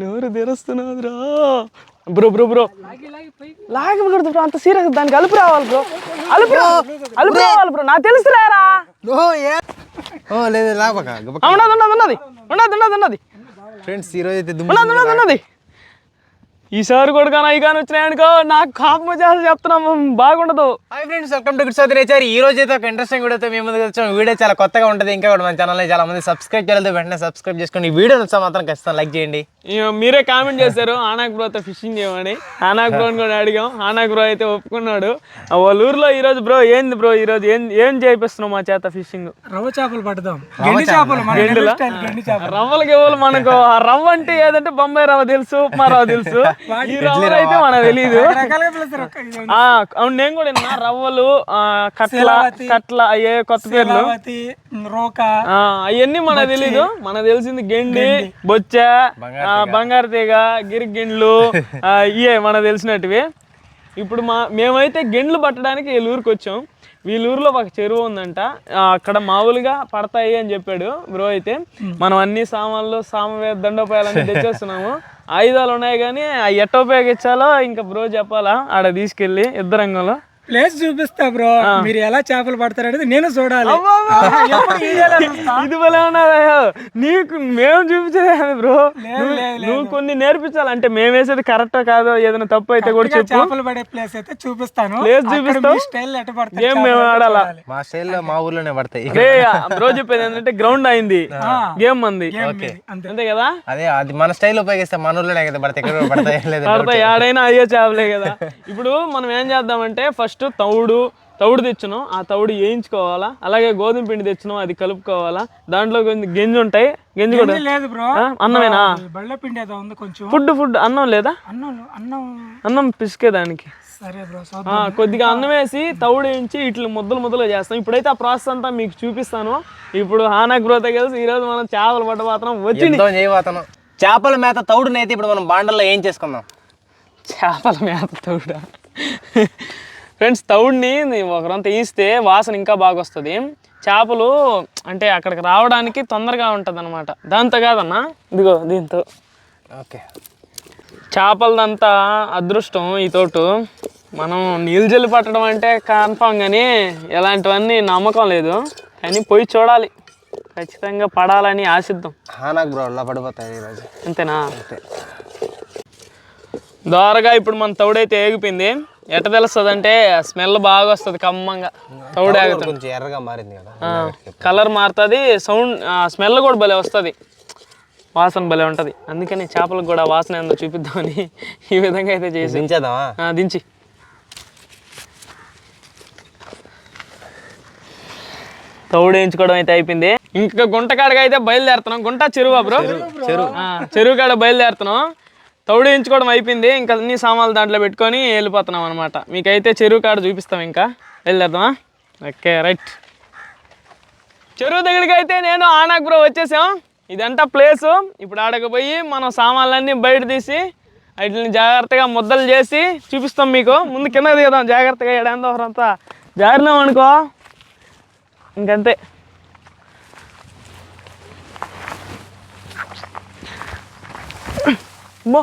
నోరు తెరుస్తున్నదిరా. Bro bro bro. లాగకూడదు bro అంత serious దానికి అలుపు రావాలి బ్రో. అలుపు అలుపు రావాలి బ్రో నాకు తెలుసులేరా ఓ లేదు ఉన్నది ఉన్నది ఉన్నది. ఉన్నది ఉన్నది ఉన్నది. ఫ్రెండ్స్ ఈరోజు అయితే ఉన్నది ఉన్నది ఉన్నది. ఈసారి కూడా కానీ అవి కానీ వచ్చినాయనుకో నాకు కాపం వచ్చేసి చెప్తున్నాము బాగుండదు. Hi friends welcome to Good Nature ఈ రోజు అయితే ఒక ఇంట్రెస్టింగ్ వీడియోతో మేము ముందుకు వచ్చాం. వీడియో చాలా కొత్తగా ఉంటుంది ఇంకా కూడా మన ఛానల్ చాలా మంది సబ్స్క్రైబ్ చేయలేదు వెంటనే సబ్స్క్రైబ్ చేసుకోండి. ఈ వీడియో నచ్చా మాత్రం ఖచ్చితంగా లైక్ చేయండి. మీరే కామెంట్ చేశారు ఆనాక్ బ్రోతో ఫిషింగ్ చేయమని. ఆనాక్ బ్రోని కూడా అడిగాం. ఆనాక్ బ్రో అయితే ఒప్పుకున్నాడు. వాళ్ళ ఊర్లో ఈరోజు బ్రో ఏంది బ్రో ఈరోజు ఏం ఏం చేయిస్తున్నావు మా చేత ఫిషింగ్? రవ్వ చేపలు పడదాం. గెండి చేపలు. మన గెండులా? స్టైల్ గెండి చేపలు. రవ్వలకి ఇవ్వాలి మనకు ఆ రవ్వ అంటే ఏదంటే బొంబాయి రవ్వ తెలుసు ఉప్మా రవ్వ తెలుసు. ఈ రవ్వలు అయితే మనకు తెలియదు అవును నేను కూడా విన్నా. రవ్వలు ఆ, కట్ల. కట్ల అయ్యే కొత్త పేర్లు. అవన్నీ మనకు తెలీదు. మనకు తెలిసింది గెండి బొచ్చ బంగారు తీగ గిరిగిండ్లు ఇయే ఇవే మనకు తెలిసినట్టువి. ఇప్పుడు మా మేమైతే గిండ్లు పట్టడానికి వీళ్ళ ఊరికి వచ్చాం. వీళ్ళూరులో ఒక చెరువు ఉందంట. అక్కడ మామూలుగా పడతాయి అని చెప్పాడు బ్రో అయితే. మనం అన్ని సామాన్లు సామవేద దండోపాయాలన్నీ తెచ్చేస్తున్నాము. ఆయుధాలు ఉన్నాయి కానీ ఎట్ట ఉపయోగించాలో ఇంకా బ్రో చెప్పాలా? ఆడ తీసుకెళ్ళి యుద్ధరంగంలో. ప్లేస్ చూపిస్తా బ్రో. మీరు ఎలా చేపలు పడతారు అనేది నేను చూడాలి. ఎప్పుడు వీడియోలో చూస్తా. ఇది భలే ఉన్నదయ్యో. నీకు మేము చూపించేది బ్రో. లేదు, లేదు, నువ్వు కొన్ని నేర్పించాలి. అంటే మేము వేసేది కరెక్టో కాదో ఏదైనా తప్పు అయితే కూడా చెప్పు. చేపలు పడే ప్లేస్ అయితే చూపిస్తాను. స్టైల్ ఎట్ట పడతారు గేమ్ మేము ఆడాలా? మా స్టైల్లో మా ఊర్లోనే పడతాయి. బ్రో చెప్పేది ఏంటంటే గ్రౌండ్ అయింది. గేమ్ మంది అంతే. కదా? అదే అది మన స్టైల్ ఉపయోగిస్తే మన ఊర్లోనే కదా పడతాయి పడతాయి ఆడైనా అయ్యే చేపలే కదా. ఇప్పుడు మనం ఏం చేద్దామంటే ఫస్ట్ తౌడు తౌడు తెచ్చును ఆ తౌడు వేయించుకోవాలా? అలాగే గోధుమ పిండి తెచ్చును అది కలుపుకోవాలా? దాంట్లో కొంచెం గింజ ఉంటాయి. గింజ కూడా లేదు బ్రో. అన్నమేనా? బళ్ళ పిండి ఏదో ఉంది కొంచెం. ఫుడ్ ఫుడ్ అన్నం లేదా? అన్నం అన్నం. అన్నం పిసికేదానికి సరే బ్రో కొద్దిగా అన్నం వేసి తౌడు వేయించి ఇట్లా ముద్దలు ముద్దలు చేస్తాం. ఇప్పుడైతే ఆ ప్రాసెస్ అంతా మీకు చూపిస్తాను. ఇప్పుడు హానా గ్రోత్ కలిసి ఈరోజు మనం చేపలు పట్టబోతున్నాం వచ్చి ఎంతో చేయబోతున్నాం. చేపల మేత తౌడునైతే ఇప్పుడు మనం బాండల్లో ఏం చేసుకుందాం? చేపల మేత తౌడ? ఫ్రెండ్స్ తౌడిని ఒకరంత ఈస్తే వాసన ఇంకా బాగా వస్తుంది చేపలు అంటే అక్కడికి రావడానికి తొందరగా ఉంటుంది అనమాట దాంతో కాదన్నా ఇదిగో దీంతో. ఓకే. చేపలదంతా అదృష్టం ఈ తోటు. మనం నీళ్ళు జల్లి పట్టడం అంటే కన్ఫామ్ కానీ ఎలాంటివన్నీ నమ్మకం లేదు. కానీ పోయి చూడాలి. ఖచ్చితంగా పడాలని ఆశిద్దాం. హానాక్ బ్రో అలా పడిపోతాయి ఈరోజు అంతేనా? దోరగా ఇప్పుడు మన తౌడైతే ఏగిపోయింది. ఎట్ట తెలుస్తుంది అంటే స్మెల్ బాగా వస్తుంది కమ్మంగా. తౌడు కొంచెం ఎర్రగా మారింది కదా. కలర్ మారుతుంది సౌండ్ స్మెల్ కూడా భలే వస్తుంది. వాసన భలే ఉంటుంది. అందుకని చేపలకు కూడా వాసన ఏందో చూపిద్దామని ఈ విధంగా అయితే చేసి దించేద్దామా? దించి. తౌడు వేయించుకోవడం అయితే అయిపోయింది. ఇంకా గుంటకాడగా అయితే బయలుదేరుతున్నాం. గుంట చెరువా బ్రో? చెరువు చెరువు. కాడ బయలుదేరుతున్నాం. తౌడు అయిపోయింది. ఇంకా అన్ని సామాన్లు దాంట్లో పెట్టుకొని వెళ్ళిపోతున్నాం అనమాట మీకైతే చెరువు కాడ చూపిస్తాం ఇంకా. వెళ్ళేద్దామా? Okay right. చెరువు దగ్గరికి అయితే నేను ఆనాగ్రో వచ్చేసాం. ఇదంతా ప్లేసు. ఇప్పుడు ఆడకపోయి మనం సామాన్లన్నీ బయట తీసి వాటిని జాగ్రత్తగా ముద్దలు చేసి చూపిస్తాం మీకు. ముందు కింద దిగుదాం జాగ్రత్తగా ఎడంతా జారినాం అనుకో. ఇంకంతే. అమ్మో.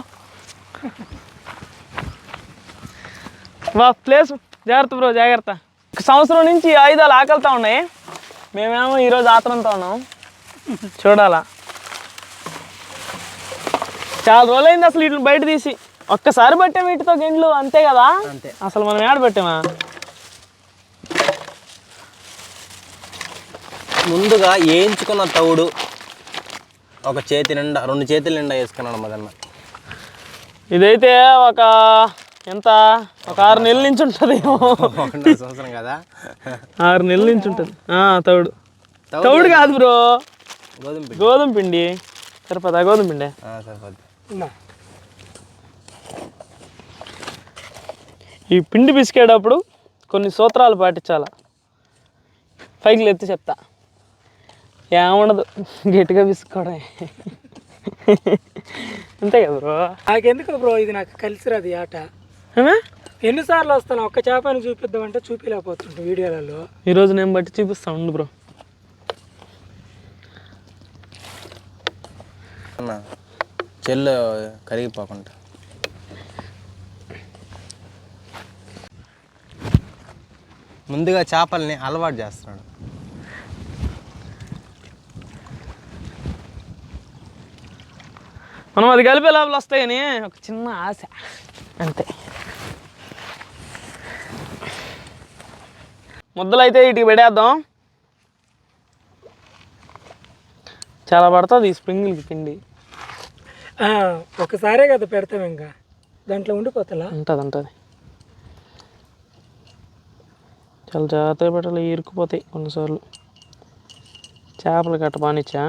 వా ప్లేస్ జాగ్రత్త బ్రో జాగ్రత్త సంవత్సరం నుంచి ఆయుధాలు ఆకలితో ఉన్నాయి. మేమేమో ఈరోజు ఆత్రంతో ఉన్నాం. చూడాలా. చాలా రోజులైంది అసలు వీటిని బయట తీసి. ఒక్కసారి పట్టాం వీటితో గిండ్లు అంతే కదా. అసలు మనం ఏడ పెట్టామా? ముందుగా వేయించుకున్న తౌడు ఒక చేతి నిండా రెండు చేతుల నిండా వేసుకున్నాడు మదన్న ఇదైతే ఒక ఎంత? ఒక ఆరు నెలల నుంచి ఉంటుంది. సంవత్సరం కదా. ఆరు నెలల నుంచి ఉంటుంది. ఆ, తౌడు. తౌడు కాదు బ్రో. గోధుమ పిండి. గోధుమ పిండి. సరిపోతా గోధుమ పిండి? సరిపోద్ది. ఈ పిండి పిసికేటప్పుడు కొన్ని సూత్రాలు పాటించాల. పైకి ఎత్తి చెప్తా. ఏముండదు. గట్టిగా పిసుకోవడమే. అంతే కదా బ్రో? నాకెందుకు బ్రో ఇది నాకు కలిసి రాదు ఈ ఆట? ఎన్నిసార్లు వస్తాను? ఒక్క చేపని చూపిద్దామంటే చూపించలేకపోతుంటా వీడియోలలో. ఈరోజు నేను బట్టి చూపిస్తా ఉండు బ్రో. అన్న చెల్లు కరిగిపోకుండా. ముందుగా చేపల్ని అలవాటు చేస్తున్నాడు. మనం అది కలిపే లోపల వస్తాయని ఒక చిన్న ఆశ. అంతే. ముద్దలు అయితే ఇటుకి పెడేద్దాం చాలా పడుతుంది ఈ స్ప్రింగులకి పిండి. ఒకసారే కదా పెడతాం ఇంకా. దాంట్లో ఉండిపోతలా? ఉంటుంది ఉంటుంది. చాలా జాగ్రత్తగా పెట్టాలి ఇరుక్కుపోతాయి కొన్నిసార్లు. చేపలు కట్ట బానిచ్చా?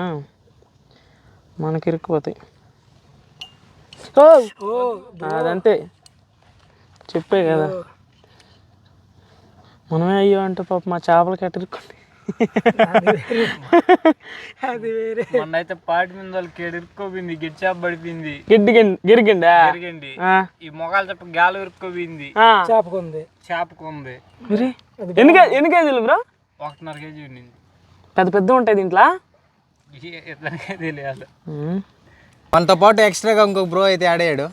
మనకి ఇరుక్కుపోతాయి. అదంతే. చెప్పే కదా. మనమే అయ్యో అంటే పాప మా చేపలు కట్ట ఇరుక్కుంది అది వేరే. మొన్న అయితే పాటి మీద వాళ్ళకి ఇరుక్కోపోయింది గిడ్చాప పడిపోయింది. గిడ్డి గిరిగిండా? ఆ, ఈ మొగాల తప్ప గాలి ఇరుక్కోపోయింది ఆ. చేపకుంది. చేపకుంది. మరి? ఎన్ని ఎన్ని కేజీలు బ్రో? ఒకటిన్నర కేజీ ఉండింది. పెద్ద పెద్ద ఉంటాయి దీంట్లో? ఇతనికే తెలియాలి. మనతో పాటు ఎక్స్ట్రాగా ఇంకొక బ్రో అయితే ఆడేయాడు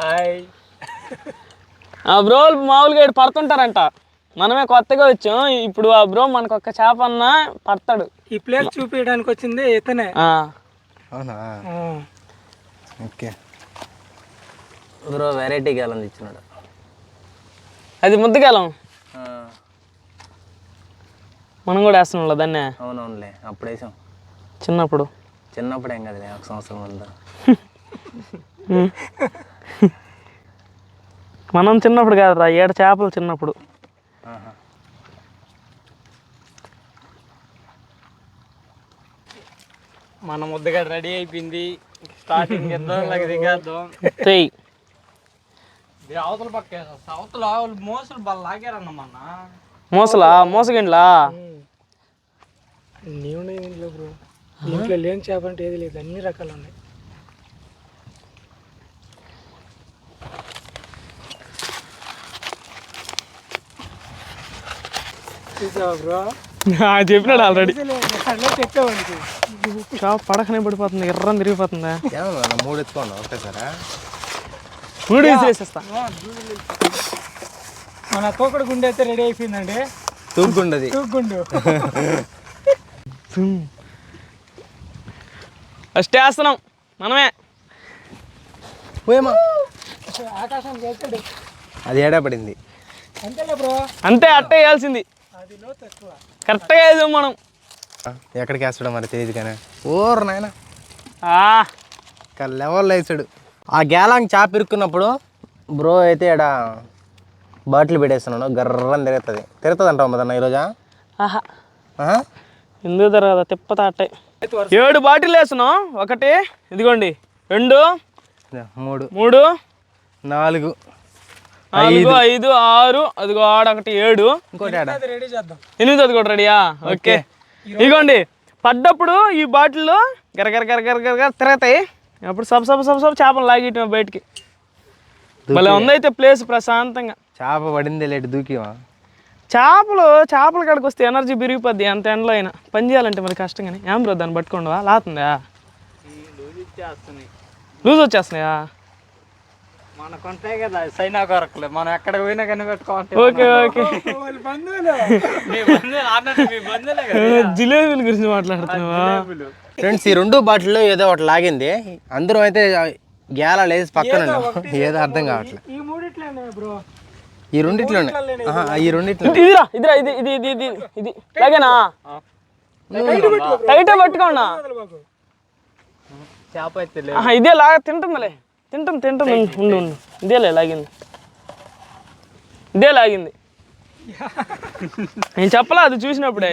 హాయ్. ఆ బ్రో మామూలుగా ఈడ పడుతుంటారంట. మనమే కొత్తగా వచ్చాం. ఇప్పుడు ఆ బ్రో మనకు ఒక్క చేప అన్నా పడతాడు. ఈ ప్లేస్ చూపించడానికి వచ్చింది ఇతనే. ఆ, అవునా. ఓకే. బ్రో వెరైటీ గేలం ఇచ్చినాడు. అది ముద్దగాలం మనం కూడా వేస్తున్నాం దాన్నే. అవునవునులే అప్పుడు వేసాం. చిన్నప్పుడు. చిన్నప్పుడు ఏం కదలే ఒక సంవత్సరం ముందు. మనం చిన్నప్పుడు కాదురా ఏడు చేపలు చిన్నప్పుడు. మన ముద్దగా రెడీ అయిపోయింది. స్టార్టింగ్ ఇద్దరు దిగేద్దాం. అవతల పక్క అవతల వాళ్ళు మోసలు బాగా లాగారన్న మొన్న. మోసలా మోసగిండ్లా? దీంట్లో బ్రో. దీంట్లో లేని చేప అంటే ఏది లేదు అన్ని రకాలు ఉన్నాయి. చెప్పినాడు ఆల్రెడీ షాప్ పడకనే పడిపోతుంది ఎర్రని తిరిగిపోతుందా? మూడు ఎత్తుకోండి ఒకేసారా? మూడు వేసేస్తా మన తోకడు గుండె అయితే రెడీ అయిపోయిందండి. తూగుండది తూగుండు ఫస్ట్ వేస్తున్నాం. మనమే. పోయేమా ఆకాశం చేస్తాడు. అది ఏడా పడింది? అంతేలే బ్రో. అంతే అట్టే వేయాల్సింది. అది కరెక్ట్గా వేసాం మనం. ఎక్కడికి వేస్తాడో మరి తెలియదు కానీ. ఓరు నాయన. ఆ, లెవెల్లో వేసాడు ఆ గేలాంగ్ చాప ఇరుక్కున్నప్పుడు బ్రో అయితే ఇక్కడ బాటిల్ పెట్టేస్తున్నాడు. గర్రని తిరుగుతుంది. తిరుగుతుంది అంటావు మదన్న ఈరోజా? ఆహా. ఆహా? ఎందుకు తిప్పతా అట్టే. ఏడు బాటిల్ వేస్తున్నాం ఒకటి ఇదిగోండి. రెండు మూడు. మూడు. నాలుగు. నాలుగు ఐదు. ఆరు అదిగో ఆడొకటి ఏడు. ఇంకోటి ఆడ? అది రెడీ చేద్దాం. ఎనిమిది అది కూడా రెడీయా? ఓకే. ఇదిగోండి పడ్డప్పుడు ఈ బాటిల్లో గరగర గరగర గరగర తిరుగుతాయి. అప్పుడు సబ సబ సబ సబ చేపలు లాగేయటం బయటికి. భలే ఉందైతే ప్లేస్ ప్రశాంతంగా. చేప పడింది లేటు దూకివా చేపలు చేపల కాడికి వస్తే ఎనర్జీ పెరిగిపోద్ది ఎంత ఎండలో అయినా. పని చేయాలంటే మరి కష్టంగానే. ఏం బ్రో దాన్ని పట్టుకోండివా లాతుందా? లూజ్ వచ్చేస్తున్నాయా. కదా సైనా కొరకలే. మనం ఎక్కడ పోయినా కనిపెట్టుకోవాలి ఓకే ఓకే. జిలేబీల గురించి మాట్లాడుతున్నావా? ఫ్రెండ్స్ ఈ రెండు బాటిల్లో ఏదో ఒకటి లాగింది. అందరూ అయితే గేలా లేసి పక్కన. ఏదో అర్థం కావట్లేదు. ఈ మూడిట్లోనే బ్రో. ఈ రెండిట్లోనే. ఈ రెండిట్లో ఇదిరా ఇదిరా ఇది ఇది ఇది ఇది ఇది. లాగేనా? టైట్ పట్టుకోండా చేప ఇదే లాగా తింటుందిలే తింటుంది తింటుంది ఉండు, ఉండు ఇదేలే లాగింది. ఇదే లాగింది. నేను చెప్పలా అది చూసినప్పుడే.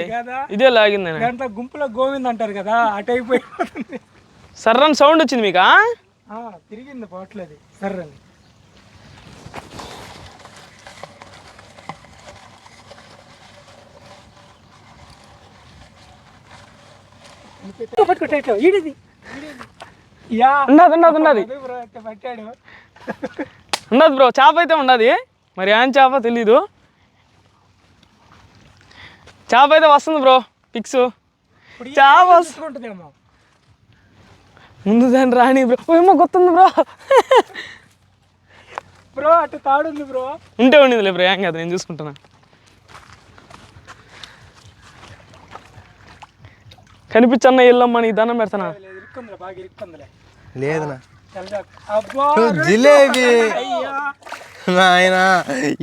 ఇదే లాగింది గుంపులో గోవింద్ అంటారు కదా అటు అయిపోయిపోతుంది. సర్రని సౌండ్ వచ్చింది మీకా ఆ, తిరిగింది పోవట్లేదు సర్రని. ఈడిది? ఉండదు అదే బ్రో పట్టాడు. చేప అయితే ఉండదు మరి ఏం చేప తెలీదు. చేప అయితే వస్తుంది బ్రో పిక్స్. చేప చూసుకుంటుందేమో. ముందు దాన్ని రాని బ్రో. ఏమో గుర్తుంది బ్రో. బ్రో అటు తాడుంది బ్రో. ఉంటే ఉండిందిలే బ్రో ఏం కాదు నేను చూసుకుంటున్నా. కనిపించన్న ఇల్లమ్మ నీకు దండం పెడతానా? లేదనా? జిలేబీ. నాయన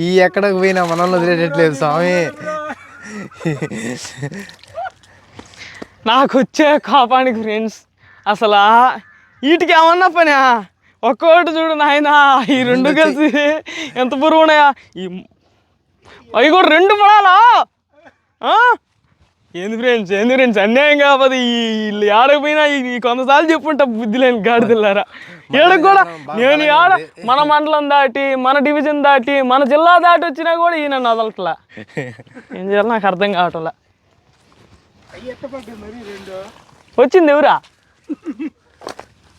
ఈ ఎక్కడికి పోయినా మనల్ని వదిలేటట్లేదు స్వామి. నాకు వచ్చే కోపానికి ఫ్రెండ్స్ అసలు వీటికి ఏమన్నా పనా ఒక్కోటి చూడు నాయనా ఈ రెండు కలిసి ఎంత బరువు ఉన్నాయా? ఈ అవి కూడా రెండు పడాలా? ఏంది ఫ్రెండ్స్? ఏంది ఫ్రెండ్స్? అన్యాయం కాకపోతే ఈ వీళ్ళు ఆడకపోయినా ఈ కొంతసార్లు చెప్పుంటా బుద్ధి లేని గాడిదిల్లారా ఏడకు కూడా నేను ఆడ మన మండలం దాటి మన డివిజన్ దాటి మన జిల్లా దాటి వచ్చినా కూడా ఈయన వదలట్లా. ఏం చేయాలి నాకు అర్థం కావట్లా. వచ్చింది ఎవరా?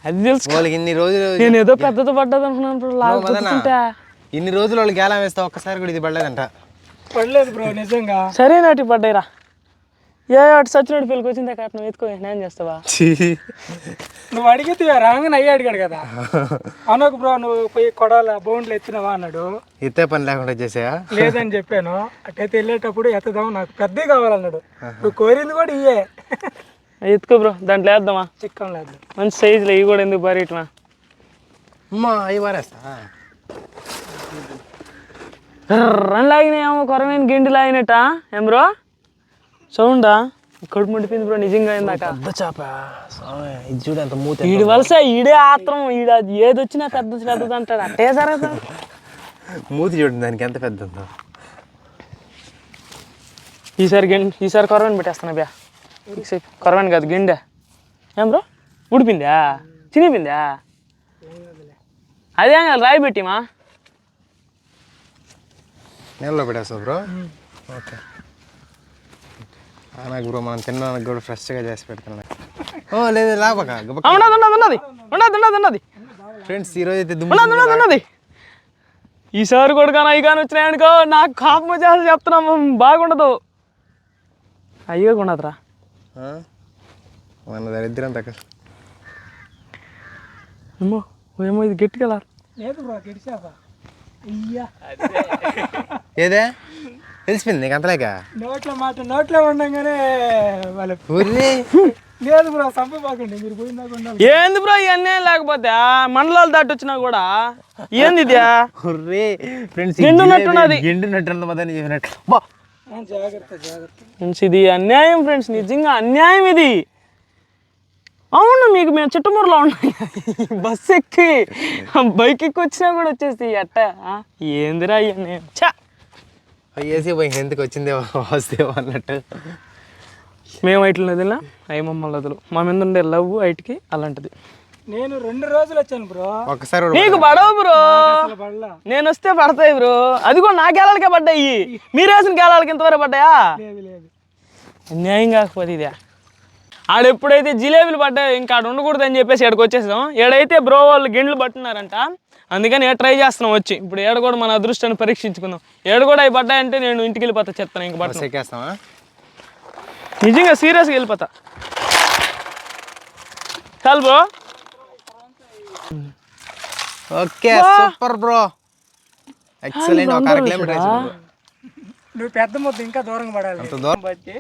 అది తెలుసు. ఇన్ని రోజులు నేను ఏదో పెద్దది పడ్డది అనుకున్నాను ఇన్ని రోజులు వాళ్ళు గేలా వేస్తే ఒక్కసారి కూడా ఇది పడలేదంట. పడలేదు బ్రో నిజంగా. సరే నాటి పడ్డాయిరా. ఏ అటు సచ్చినోడు పెళ్ళికి వచ్చిందే కట్నం ఎత్తుకో నేను చేస్తావా? నువ్వు అడిగితే రాగానే అయ్యి అడిగాడు కదా. అనకు బ్రో నువ్వు పోయి కొడాల బౌండ్లు ఎత్తినవా అన్నాడు. ఇతే పని లేకుండా చేసాయా లేదని చెప్పాను. అటైతే వెళ్ళేటప్పుడు ఎత్తదాం నాకు పెద్దవి కావాలన్నాడు. నువ్వు కోరింది కూడా ఇయ్యే. ఎత్తుకో బ్రో దాంట్లో వేద్దామా? చిక్కం లేదు. మంచి సైజులో ఇవి కూడా ఎందుకు బరీట్లా అమ్మా అవి మారేస్తా రన్ లాగినాయేమో కొరమైన గిండి లాగినట్ట? ఏం బ్రో? సౌండా? కడుపు మండిపోయింది బ్రో నిజంగా ఇందాక. పెద్ద చేప. ఇది చూడు ఎంత మూత ఈడి వలస ఈడే ఆత్రం ఈడ ఏది వచ్చినా పెద్ద పెద్దది అంటాడు. అట్టే జరగదు మూతి చూడండి దానికి ఎంత పెద్ద ఉందో. ఈసారి గిండి ఈసారి కొరవని పెట్టేస్తాను బ్యా. కొరవని కాదు గిండె. ఏం బ్రో? ఉడిపిందా చినిపిందా అదేం కాదు రాయి పెట్టిమా? నీళ్ళలో పెట్టేస్తావు బ్రో? ఓకే. నాకు బ్రో మనం తినడానికి కూడా ఫ్రెష్గా చేసి పెడుతున్నాను ఓ లేదు లాపక ఉన్నది ఉన్నది ఉన్నది ఉన్నది ఉన్నది ఉన్నది ఫ్రెండ్స్ ఈరోజు అయితే దుమ్ము ఉన్నది ఉన్నది ఉన్నది ఈసారి కూడా కానీ అవి కానీ వచ్చినాయనుకో నాకు కాపం వచ్చేసి చెప్తున్నాము బాగుండదు. అయ్యో ఉండదురా? మన దరిద్రం తగ్గ. ఏమో ఏమో ఇది గట్టి కదా లేదు బ్రో గడిచావా? అయ్యా. ఏదే? తెలిసిపోయింది నీకు అంతలేక? నోట్లో మాట నోట్లో ఉండగానే వాళ్ళ ఊరి లేదు బ్రో సంపబాకండి మీరు ఏంది బ్రో ఇవన్నీ లేకపోతే? మండలాలు దాటి వచ్చినా కూడా? ఏంది ఇది? ఫ్రెండ్స్ మదని చెప్పినట్టు. బా. జాగ్రత్త జాగ్రత్త. ఫ్రెండ్స్ ఇది అన్యాయం ఫ్రెండ్స్ నిజంగా అన్యాయం ఇది. అవును మీకు మేము చుట్టుమూరులో ఉన్నాయి. బస్ ఎక్కి బైక్ ఎక్కి వచ్చినా కూడా వచ్చేసి అట్ట? ఏందిరా ఇవన్నీ? చా ఏసీ పోయి ఎందుకు వచ్చిందేవో వస్తేవో అన్నట్టు. మేము ఐట్లు వదిలినా అవి మమ్మల్ని వదులు. మా మీద ఉండే లవ్ ఐటికి అలాంటిది. నేను రెండు రోజులు వచ్చాను బ్రో. ఒక్కసారి కూడా నీకు పడవు బ్రో. నేను వస్తే పడతాయి బ్రో. అది కూడా నా గేలాలకే పడ్డాయి. మీరు వేసిన గేలాలకి ఇంతవరకు పడ్డాయా? లేదు లేదు. అన్యాయం కాకపోతే ఇదే. ఆడ ఎప్పుడైతే జిలేబీలు పడ్డాయో ఇంకా ఆడ ఉండకూడదు అని చెప్పేసి ఇక్కడికి వచ్చేసాం. ఏడైతే బ్రో వాళ్ళు గిండ్లు పట్టున్నారంట. అందుకని ఏడ ట్రై చేస్తున్నాం వచ్చి. ఇప్పుడు ఏడ కూడా మన అదృష్టాన్ని పరీక్షించుకుందాం. ఏడు కూడా అవి పడ్డాయంటే నేను ఇంటికి వెళ్ళిపోతా చెప్తాను ఇంక పట్టు బస్ ఎక్కేస్తామా నిజంగా సీరియస్గా వెళ్ళిపోతా. చాలు bro. Okay super bro. Excellent. ఒక అర కిలోమీటర్. నువ్వు. పెద్ద ముద్ద ఇంకా దూరం పడాలి. అంత దూరం. బట్టి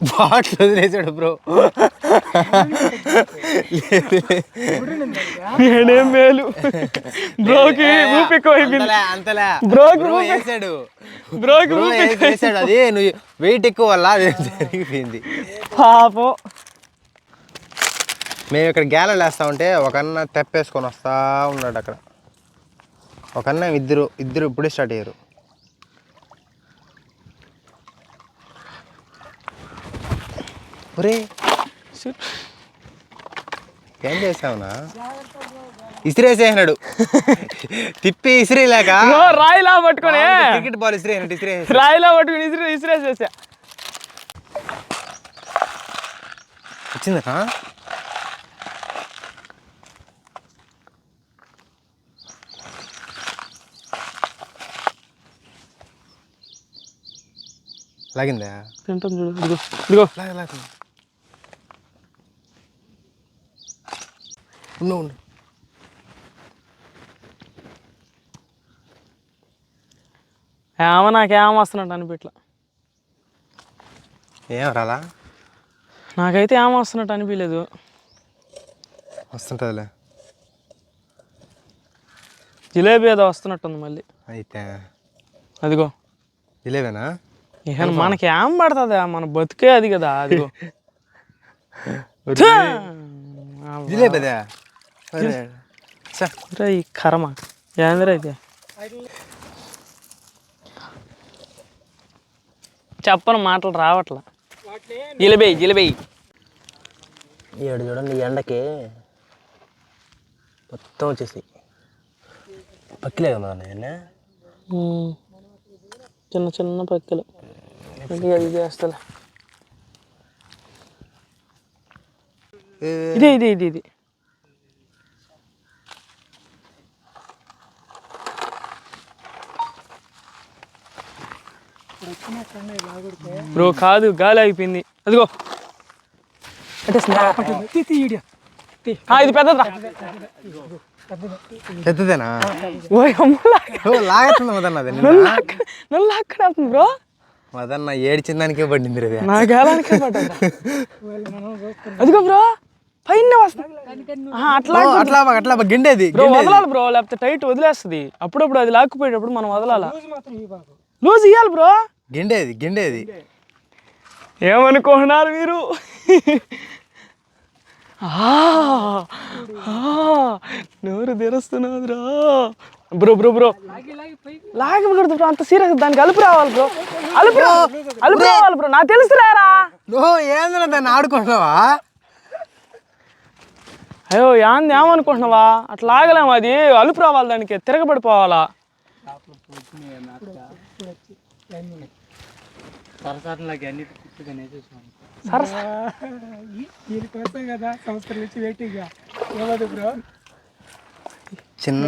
బాటిల్ వదిలేసాడు బ్రో నేనేం మేలు. బ్రోకి ఊపి ఎక్కువైపోయింది అంతలే అంతలే. బ్రోకి బ్రో వేసాడు. బ్రోకి ఊపి వేసాడు అది నువ్వు వెయిట్ ఎక్కువ వల్ల అది జరిగిపోయింది. పాపం. మేము ఇక్కడ గ్యాలలు వేస్తా ఉంటే ఒక అన్న తెప్పేసుకొని వస్తా ఉన్నాడు అక్కడ. ఒక అన్న ఇద్దరు ఇద్దరు ఇప్పుడే స్టార్ట్ అయ్యారు. ఒరే. ఏం చేసావునా ఇసిరేసేసినాడు. తిప్పి ఇసిరేలేక రాయిలా పట్టుకొని. క్రికెట్ బాల్ ఇసిరేసినట్టు ఇసిరే రాయిలా పట్టుకుని ఇసిరి ఇసిరేసేసా. వచ్చిందనా లాగిందా? తింటాం చూడు. ఇదిగో ఇదిగో. లాగ. ఉండు ఉండు ఏమో నాకేం వస్తున్నట్టు అనిపిట్లా. ఏం రాలా? నాకైతే ఏం వస్తున్నట్టు అనిపించలేదు వస్తుంటుందిలే. జిలేబీ ఏదో వస్తున్నట్టుంది మళ్ళీ. అయితే. అదిగో. జిలేబేనా? ఇక మనకి ఏం పడుతుంది? మన బతుకే అది కదా అదిగో. జిలేబేదా? అరే ఈ కర్మ? ఏందిరా ఇది? చెప్పను మాటలు రావట్లా. వాటిని జిలేబీ జిలేబీ ఈడ చూడండి ఎండకి మొత్తం వచ్చేసి పక్కిలే కదా. చిన్న చిన్న పక్కలు. ఇది అది చేస్తలే? ఇది ఇది ఇది ఇది. బ్రో కాదు గాలి అయిపోయింది అదిగో. అంటే స్నాప్ తీ తీ ఈడియా తీ. ఆ, ఇది పెద్దదా పెద్దదేనా? ఓ అమ్మలా ఓ లాగేస్తుంది మదన్న అది నిన్న. బ్రో. మదన్న ఏడ్చిన దానికే పడింది రే నా గాలానికే పడ్డా అదిగో బ్రో పైన అట్లా అట్లా అట్లా గిండేది బ్రో వదలాలి బ్రో లేకపోతే టైట్ వదిలేస్తుంది. అప్పుడప్పుడు అది లాక్కుపోయేటప్పుడు మనం వదలాలా? లూజ్ ఇయ్యాలి బ్రో. గిండేది గిండేది. ఏమనుకుంటున్నారు మీరు? నోరు తెరుస్తున్నదిరా. Bro bro bro. లాగకూడదు బ్రో అంత సీరియస్ దానికి అలుపు రావాలి బ్రో. అలుపు అలుపు రావాలి బ్రో. నాకు తెలుసులేరా నువ్వు ఏందన్నా దాన్ని ఆడుకుంటున్నావా? అయ్యో యాంది ఏమనుకుంటున్నావా? అట్లా ఆగలేము అది. అలుపు రావాలి దానికి తిరగబడిపోవాలా. సరసరలాగా అన్నిటి కుట్టుగానే చూసాను సరస దీనికోసం కదా సంవత్సరం నుంచి వెయిటింగ్ ఏమదు బ్రో చిన్న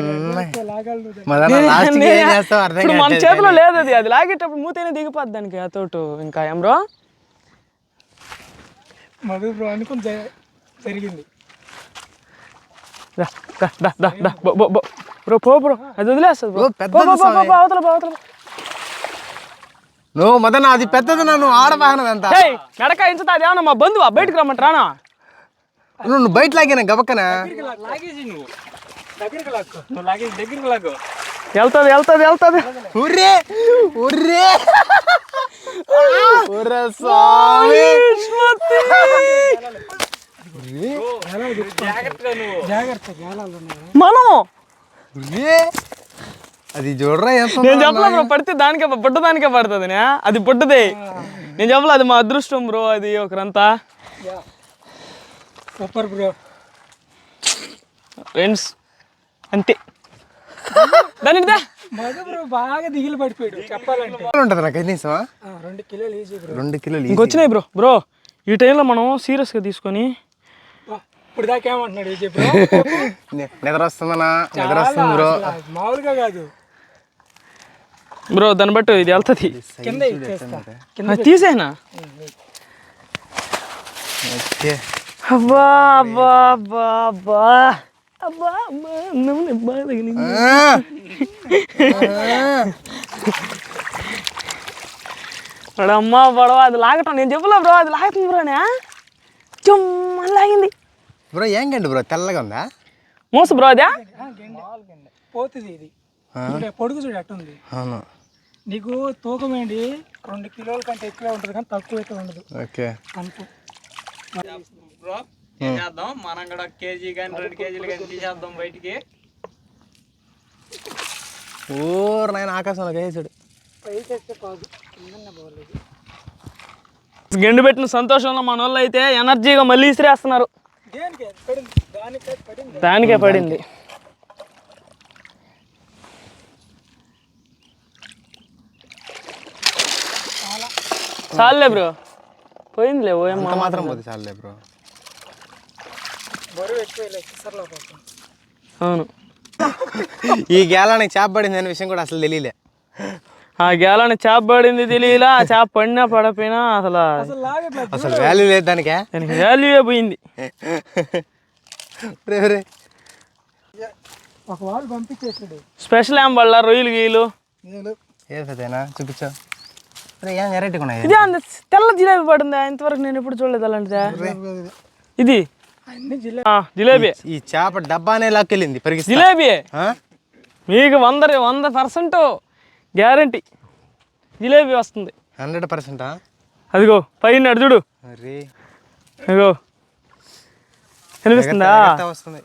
లాగాలి నువ్వు మదన్న లాస్ట్ ఏం చేస్తావు? అర్థం ఇప్పుడు మన చేతిలో లేదు అది. అది లాగేటప్పుడు మూతైనా దిగిపోద్ది దానికి అతోటు ఇంకా ఏం బ్రో మధు బ్రో అనుకుని జరిగింది. బ్రో పో బ్రో. అది వదిలేస్తుంది బ్రో బ్రో, పో, పెద్దది పో, పో, పో, స్వామి. పో, అవతల అవతల. నువ్వు మదన్న అది పెద్దది నువ్వు ఆడబాగనదంతా ఏయ్ నడక ఇంచుతా అది ఏమన్నా మా బంధువా? బయటకు రమ్మంట రానా నువ్వు బయట లాగిన గబక్కన? వెళ్తుంది వెళ్తుంది వెళ్తుంది. ఉర్రే ఉర్రే. ఉర్రే స్వామి. మనం అది చూడరా నేను చెప్పలే బ్రో పడితే దానికే బుడ్డ దానికే పడుతుంది. అది బుడ్డదే నేను చెప్పలే అది మా అదృష్టం బ్రో అది ఒకరంతా సూపర్ బ్రో ఫ్రెండ్స్ అంతే. దాని దా. మధు బ్రో బాగా దిగిలి పడిపోయాడు చెప్పాలంటే. ఉంటుంది నాకు కనీసమా ఆ, రెండు కిలోలు ఈజీ బ్రో రెండు కిలోలు. ఇంకొచ్చినాయి బ్రో బ్రో ఈ టైంలో మనం సీరియస్గా తీసుకొని ఇప్పుడు దాకా ఏమంటున్నాడు బ్రో ని- నిద్ర వస్తుందనా నిద్ర వస్తుంది బ్రో మామూలుగా కాదు. బ్రో దాన్ని బట్టి ఇది వెళ్తుంది. కింద ఇచ్చేస్తా. అది తీసేనా? ఓకే. అబ్బా అబ్బా అబ్బా అబ్బా. అబ్బా అబ్బా బాగా తగిలింది! వాడు అమ్మ పడవ అది లాగటం. నేను చెప్పలే బ్రో అది లాగుతుంది బ్రోనే చుమ్మని లాగింది. బ్రో ఏం గండి బ్రో తెల్లగా ఉందా? మోస బ్రో అదే. పోతుంది ఇది. చూడే పొడుగు చూడు అట్టుంది. అవును. నీకు తూకం ఏంటి రెండు కిలోల కంటే ఎక్కువే ఉంటుంది కానీ తక్కువ అయితే ఉండదు. ఓకే. ఏం చేద్దాం? మనం కూడా ఒక కేజీ కానీ రెండు కేజీలు కానీ తీసేద్దాం బయటికి. ఊరు నాయన ఆకాశంలో వేసాడు. పైకి వేస్తే కాదు. కిందనే బాగోలేదు గెండు పెట్టిన సంతోషంలో మన వాళ్ళు అయితే ఎనర్జీగా మళ్ళీ ఇసిరేస్తున్నారు. దేనికి? పడింది. దానికి పడింది. దానికే పడింది. చాలే బ్రో. పోయిందిలే ఓ అంత మాత్రం పోతే చాలులే బ్రో. అవును. ఈ గేలానికి చేప పడింది అనే విషయం కూడా అసలు తెలియలే. ఆ గేలని చేప పడింది తెలియలా ఆ చేప పడినా పడపోయినా అసలు అసలు వాల్యూ లేదు దానికే? దానికి వాల్యూయే పోయింది. ఒక వాళ్ళు పంపించేసాడు. స్పెషల్ ఏం పడలా రొయ్యలు గీలు ఏ పెద్దనా చూపించు. ఏం వెరైటీగా ఉన్నాయి ఇది అంత తెల్ల జిలేబీ పడిందా? ఇంతవరకు నేను ఎప్పుడు చూడలేదు అలాంటిదా. ఇది? అన్ని జిల్లా ఆ, జిలేబీ. ఈ చేప డబ్బానే లాక్కెళ్ళింది పరిగిస్తా. జిలేబీ? మీకు వంద వంద పర్సెంట్ గ్యారంటీ. జిలేబీ వస్తుంది. హండ్రెడ్ పర్సెంటా? అదిగో పైన అడు చూడు. అరే. అదిగో. కనిపిస్తుందా వస్తుంది.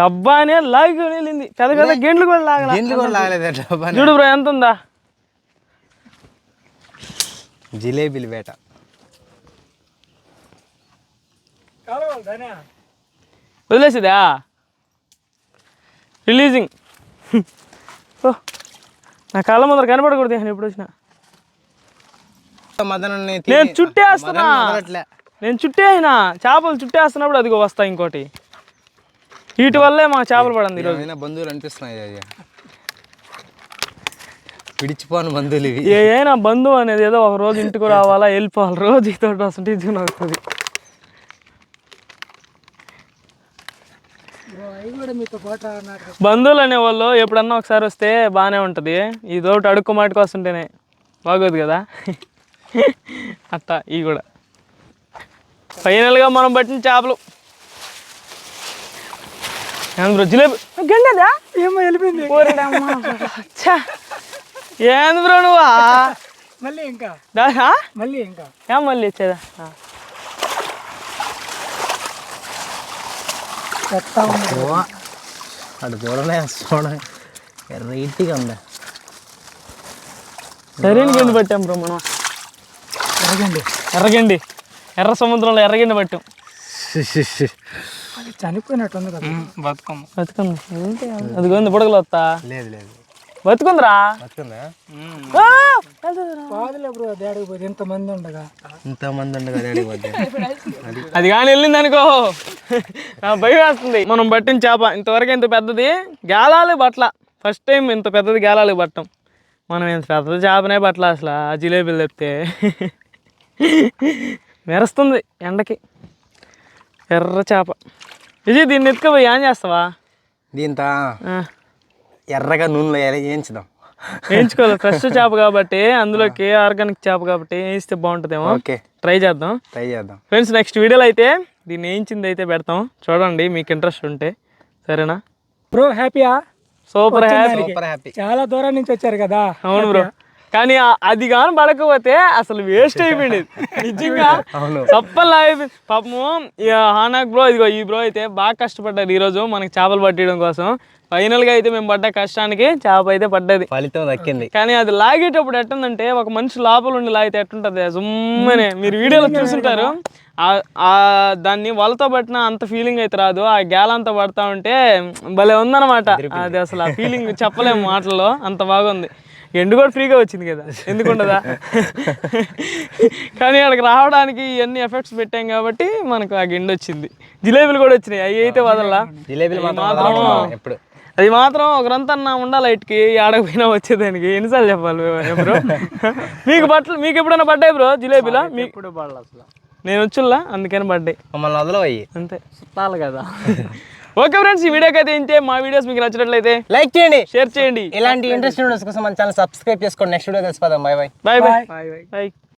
డబ్బానే లాగుకొని వెళ్ళింది. పెద్ద పెద్ద గెండ్లు కూడా లాగలేదు చూడు బ్రో ఎంత ఉందా జిలేబీలు వేట వదిలేసిదా? రిలీజింగ్ ఓ నా కళ్ళ ముందర కనపడకూడదు నేను ఎప్పుడు వచ్చినా. నేను చుట్టేస్తున్నా. నేను చుట్టేసిన. చేపలు చుట్టేస్తున్నప్పుడు అదిగో వస్తాయి ఇంకోటి. వీటి వల్లే మా చేపలు పడింది ఈరోజు. బంధువులు అనిపిస్తున్నాయి అయ్యా? విడిచిపోను బంధువులు ఇవి. ఏ అయినా బంధువు అనేది ఏదో ఒక రోజు ఇంటికి రావాలా వెళ్ళిపోవాలి. రోజు ఈ తోటి వస్తుంటే ఇది వస్తుంది అవి కూడా మీతో పాటు అన్నారు బంధువులు అనేవాళ్ళు ఎప్పుడన్నా ఒకసారి వస్తే బాగానే ఉంటుంది. ఈ తోటి అడుక్కు మాటకు వస్తుంటేనే బాగోదు కదా. అట్టా ఇవి కూడా ఫైనల్గా మనం పట్టిన చేపలు. ఏంది బ్రో జిలేబీ? గండదా? ఏమో వెళ్ళిపోయింది. ఏంది బ్రో నువ్వా? మళ్ళీ ఇంకా. దా- ఆ? మళ్ళీ ఇంకా. ఏం మళ్ళీ ఇచ్చేదా. చెత్త ఉంది అటు చూడలే చూడ రైట్గా ఉందా సరైన గిండి పట్టాం బ్రో మనం అడగండి ఎర్రగండి ఎర్ర సముద్రంలో ఎర్రగండి పట్టాం అది చనిపోయినట్టుంది కదా బతుకమ్మ బతుకుంది ఏంటి అదిగో ఉంది బుడగలు వస్తా లేదు లేదు బతుకుందిరా. బాధలే బ్రో పోయి ఇంతమంది ఉండగా. ఇంతమంది ఉండగా డాడీ వద్ద అది. కానీ వెళ్ళింది అనుకో నా భయం వేస్తుంది. మనం పట్టిన చేప ఇంతవరకు ఇంత పెద్దది? గేలాలి బట్ల. ఫస్ట్ టైం ఇంత పెద్దది గేలాలి పట్టం. మనం ఇంత పెద్ద చేపనే పట్ల అసలు. ఆ జిలేబీలు తెప్తే మెరుస్తుంది ఎండకి. ఎర్ర చేప. విజయ్ దీన్ని ఎత్తుకుపోయి ఏం చేస్తావా? దీంతో? ఆ, ఎర్రగా నూనెలో వేయాలి వేయించుదాం వేయించుకోవాలి ఫ్రెష్ చేప కాబట్టి అందులోకి ఆర్గానిక్ చేప కాబట్టి వేయిస్తే బాగుంటుందేమో. ఓకే. ట్రై చేద్దాం. ట్రై చేద్దాం. ఫ్రెండ్స్ నెక్స్ట్ వీడియోలో అయితే దీన్ని వేయించింది అయితే పెడతాం. చూడండి మీకు ఇంట్రెస్ట్ ఉంటే. సరేనా? బ్రో హ్యాపీయా? Super happy. Super happy. చాలా దూరం నుంచి వచ్చారు కదా. అవును బ్రో. కానీ అది కానీ పడకపోతే అసలు వేస్ట్ అయిపోయింది. నిజంగా చప్పల్లా అయిపోయింది పాపము హానాక్ బ్రో ఇదిగో ఈ బ్రో అయితే బాగా కష్టపడ్డారు ఈరోజు మనకి చేపలు పట్టడం కోసం. ఫైనల్గా అయితే మేము పడ్డ కష్టానికి చేప అయితే పడ్డది. ఫలితం దక్కింది. కానీ అది లాగేటప్పుడు ఎట్టుందంటే ఒక మనిషి లోపల ఉండి లాగితే ఎట్టుంటది జుమ్మనే మీరు వీడియోలో చూసుంటారు. ఆ- ఆ దాన్ని వలతో పట్టిన అంత ఫీలింగ్ అయితే రాదు. ఆ గ్యాల అంతా పడతా ఉంటే భలే ఉందన్నమాట. అది అసలు ఆ ఫీలింగ్ చెప్పలేము మాటల్లో. అంత బాగుంది. ఎండు కూడా ఫ్రీగా వచ్చింది కదా. ఎందుకు ఉండదా? కానీ అక్కడికి రావడానికి ఇవన్నీ ఎఫెక్ట్స్ పెట్టాం కాబట్టి మనకు ఆ గిండి వచ్చింది జిలేబీలు కూడా వచ్చినాయి. అవి అయితే వదల్లా? జిలేబీలు మాత్రం అది మాత్రం ఒక రంతన్న ఉండాలి ఇటుకి? ఆడకపోయినా వచ్చేదానికి? ఎన్నిసార్లు చెప్పాలి బ్రో? మీకు బట్టలు మీకు ఎప్పుడైనా పడ్డాయి బ్రో జిలేబీలా? మీకు ఇప్పుడు పడాలి అసలు. నేను వచ్చుల్లా? అందుకని పడ్డాయి. మమ్మల్ని వదలవయ్యి. అంతే. చుట్టాలి కదా. ఓకే ఫ్రెండ్స్ ఈ వీడియోకి అయితే ఇంతే. మా వీడియోస్ మీకు నచ్చినట్లయితే లైక్ చేయండి. షేర్ చేయండి. ఇలాంటి ఇంట్రెస్ట్ వీడియోస్ కోసం మన ఛానల్ సబ్స్క్రైబ్ చేసుకోండి. Next video కలిసిపోదాం. Bye bye bye bye bye bye